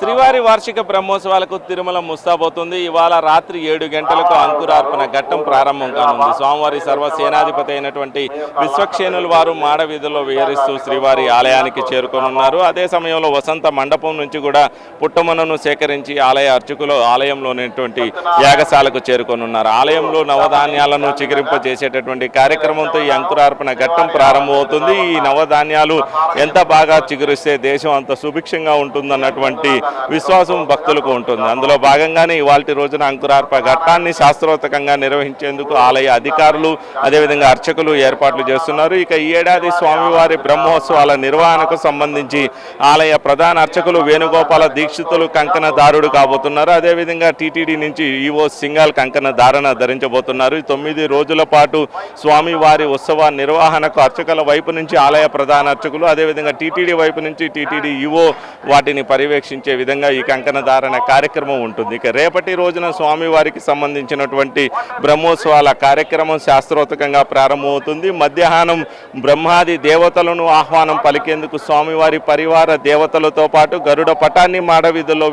శ్రీవారి వార్షిక బ్రహ్మోత్సవాలకు తిరుమల ముస్తాబోతుంది ఇవాళ రాత్రి ఏడు గంటలకు అంకురార్పణ ఘట్టం ప్రారంభం కానుంది. స్వామివారి సర్వ సేనాధిపతి అయినటువంటి విశ్వక్షేణుల వారు మాడవీధిలో విహరిస్తూ శ్రీవారి ఆలయానికి చేరుకొనున్నారు. అదే సమయంలో వసంత మండపం నుంచి కూడా పుట్టమనను సేకరించి ఆలయ అర్చకులు ఆలయంలోనేటువంటి యాగశాలకు చేరుకొనున్నారు. ఆలయంలో నవధాన్యాలను చిగురింప చేసేటటువంటి కార్యక్రమంతో ఈ అంకురార్పణ ఘట్టం ప్రారంభమవుతుంది. ఈ నవధాన్యాలు ఎంత బాగా చిగురిస్తే దేశం అంత సుభిక్షంగా ఉంటుందన్నటువంటి విశ్వాసం భక్తులకు ఉంటుంది. అందులో భాగంగానే ఇవాళ రోజున అంకురార్ప ఘట్టాన్ని శాస్త్రోత్తకంగా నిర్వహించేందుకు ఆలయ అధికారులు అదేవిధంగా అర్చకులు ఏర్పాట్లు చేస్తున్నారు. ఇక ఈ ఏడాది స్వామివారి బ్రహ్మోత్సవాల నిర్వహణకు సంబంధించి ఆలయ ప్రధాన అర్చకులు వేణుగోపాల దీక్షితులు కంకణ దారుడు కాబోతున్నారు. అదేవిధంగా టీటీడీ నుంచి ఈవో సింగాల్ కంకణ ధారణ ధరించబోతున్నారు. తొమ్మిది రోజుల పాటు స్వామివారి ఉత్సవ నిర్వహణకు అర్చకుల వైపు నుంచి ఆలయ ప్రధాన అర్చకులు అదేవిధంగా టీటీడీ వైపు నుంచి టీటీడీ ఈవో వాటిని పర్యవేక్షించే విధంగా ఈ కంకణ ధారణ కార్యక్రమం ఉంటుంది. ఇక రేపటి రోజున స్వామివారికి సంబంధించినటువంటి బ్రహ్మోత్సవాల కార్యక్రమం శాస్త్రోత్తకంగా ప్రారంభమవుతుంది. మధ్యాహ్నం బ్రహ్మాది దేవతలను ఆహ్వానం పలికేందుకు స్వామివారి పరివార దేవతలతో పాటు గరుడ పటాన్ని మాడవీధుల్లో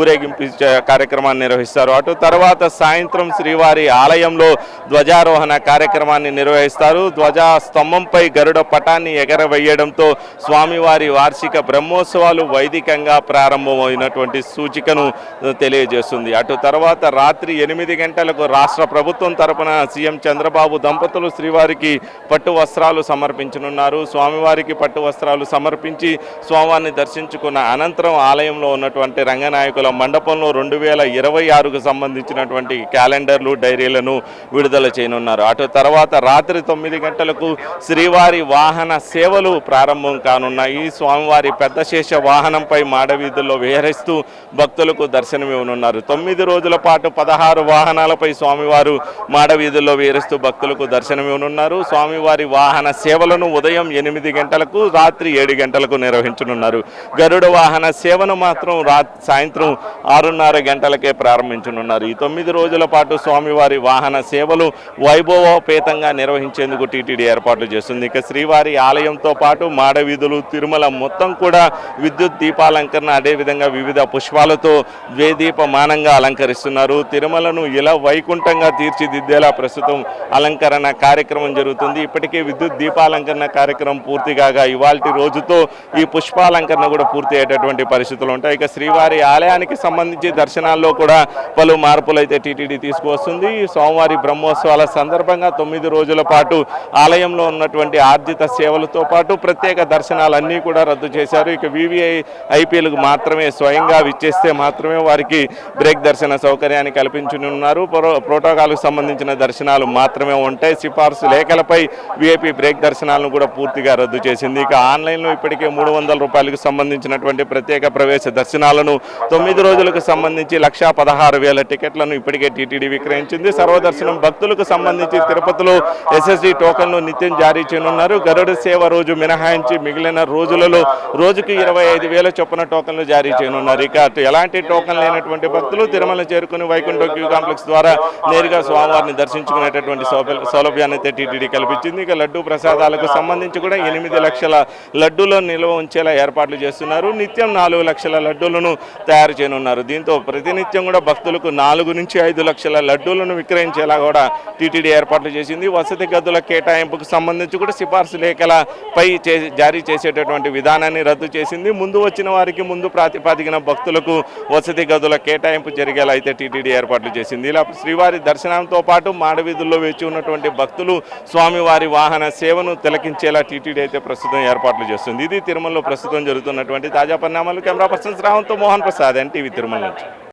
ఊరేగింపించే కార్యక్రమాన్ని నిర్వహిస్తారు. అటు తర్వాత సాయంత్రం శ్రీవారి ఆలయంలో ధ్వజారోహణ కార్యక్రమాన్ని నిర్వహిస్తారు. ధ్వజా స్తంభంపై గరుడ పటాన్ని ఎగరవేయడంతో స్వామివారి వార్షిక బ్రహ్మోత్సవాలు వైదికంగా ప్రారంభమైనటువంటి సూచికను తెలియజేస్తుంది. అటు తర్వాత రాత్రి ఎనిమిది గంటలకు రాష్ట్ర ప్రభుత్వం తరపున సీఎం చంద్రబాబు దంపతులు శ్రీవారికి పట్టు వస్త్రాలు సమర్పించనున్నారు. స్వామివారికి పట్టు వస్త్రాలు సమర్పించి స్వామివారిని దర్శించుకున్న అనంతరం ఆలయంలో ఉన్నటువంటి రంగనాయకుల మండపంలో రెండు వేల ఇరవై ఆరుకు సంబంధించినటువంటి క్యాలెండర్లు డైరీలను విడుదల చేయనున్నారు. అటు తర్వాత రాత్రి తొమ్మిది గంటలకు శ్రీవారి వాహన సేవలు ప్రారంభం కానున్నాయి. స్వామివారి పెద్ద శేష వాహనంపై మాడవీధులు వాహనాల్లో విహరిస్తూ భక్తులకు దర్శనమివ్వనున్నారు తొమ్మిది రోజుల పాటు పదహారు వాహనాలపై స్వామివారు మాడవీధుల్లో విహరిస్తూ భక్తులకు దర్శనమివ్వనున్నారు స్వామివారి వాహన సేవలను ఉదయం ఎనిమిది గంటలకు రాత్రి ఏడు గంటలకు నిర్వహించనున్నారు. గరుడ వాహన సేవను మాత్రం రా సాయంత్రం ఆరున్నర గంటలకే ప్రారంభించనున్నారు. ఈ తొమ్మిది రోజుల పాటు స్వామివారి వాహన సేవలు వైభవోపేతంగా నిర్వహించేందుకు టీటీడీ ఏర్పాట్లు చేస్తుంది. ఇక శ్రీవారి ఆలయంతో పాటు మాడవీధులు తిరుమల మొత్తం కూడా విద్యుత్ దీపాలంకరణ అదేవిధంగా వివిధ పుష్పాలతో ద్వేదీపమానంగా అలంకరిస్తున్నారు. తిరుమలను ఇలా వైకుంఠంగా తీర్చిదిద్దేలా ప్రస్తుతం అలంకరణ కార్యక్రమం జరుగుతుంది. ఇప్పటికే విద్యుత్ దీపాలంకరణ కార్యక్రమం పూర్తి కాగా ఇవాళ రోజుతో ఈ పుష్పాలంకరణ కూడా పూర్తి అయ్యేటటువంటి పరిస్థితులు ఉంటాయి. ఇక శ్రీవారి ఆలయానికి సంబంధించి దర్శనాల్లో కూడా పలు మార్పులు అయితే టీటీడీ తీసుకువస్తుంది. ఈ సోమవారి బ్రహ్మోత్సవాల సందర్భంగా తొమ్మిది రోజుల పాటు ఆలయంలో ఉన్నటువంటి ఆర్జిత సేవలతో పాటు ప్రత్యేక దర్శనాలన్నీ కూడా రద్దు చేశారు. ఇక వివిఐ ఐపీఎల్కు మాత్రమే స్వయంగా విచ్చేస్తే మాత్రమే వారికి బ్రేక్ దర్శన సౌకర్యాన్ని కల్పించనున్నారు. ప్రోటోకాల్కు సంబంధించిన దర్శనాలు మాత్రమే ఉంటాయి. సిఫార్సు లేఖలపై విఐపి బ్రేక్ దర్శనాలను కూడా పూర్తిగా రద్దు చేసింది. ఇక ఆన్లైన్లో ఇప్పటికే మూడు వందల రూపాయలకు సంబంధించినటువంటి ప్రత్యేక ప్రవేశ దర్శనాలను తొమ్మిది రోజులకు సంబంధించి లక్షా పదహారు వేల టికెట్లను ఇప్పటికే టీటీడీ విక్రయించింది. సర్వదర్శనం భక్తులకు సంబంధించి తిరుపతిలో ఎస్ఎస్డి టోకన్లు నిత్యం జారీ చేయనున్నారు. గరుడ సేవ రోజు మినహాయించి మిగిలిన రోజులలో రోజుకి ఇరవై ఐదు వేల చొప్పున టోకన్లు జారీ చేయనున్నారు ఇక అటు ఎలాంటి టోకన్ లేనటువంటి భక్తులు తిరుమల చేరుకుని వైకుంఠ క్యూ కాంప్లెక్స్ ద్వారా నేరుగా స్వామివారిని దర్శించుకునేటటువంటి సౌల- సౌలభ్యాన్ని అయితే టీటీడీ కల్పించింది. ఇక లడ్డూ ప్రసాదాలకు సంబంధించి కూడా ఎనిమిది లక్షల లడ్డూలను నిల్వ ఉంచేలా ఏర్పాట్లు చేస్తున్నారు. నిత్యం నాలుగు లక్షల లడ్డూలను తయారు చేయనున్నారు. దీంతో ప్రతినిత్యం కూడా భక్తులకు నాలుగు నుంచి ఐదు లక్షల లడ్డూలను విక్రయించేలా కూడా టీటీడీ ఏర్పాట్లు చేసింది. వసతి గదుల కేటాయింపుకు సంబంధించి కూడా సిఫార్సు లేఖలపై చే- జారీ చేసేటటువంటి విధానాన్ని రద్దు చేసింది. ముందు వచ్చిన వారికి ముందు ప్రాతిపాదికన భక్తులకు వసతి గదుల కేటాయింపు జరిగేలా అయితే టీటీడీ ఏర్పాట్లు చేసింది. ఇలా శ్రీవారి దర్శనంతో పాటు మాడవీధుల్లో వేచి ఉన్నటువంటి భక్తులు స్వామివారి వాహన సేవను తిలకించేలా టీటీడీ అయితే ప్రస్తుతం ఏర్పాట్లు చేస్తుంది. ఇది తిరుమలలో ప్రస్తుతం జరుగుతున్నటువంటి తాజా పరిణామాలు. కెమెరా పర్సన్స్ రావంతో మోహన్ ప్రసాద్ ఎన్టీవీ తిరుమల నుంచి.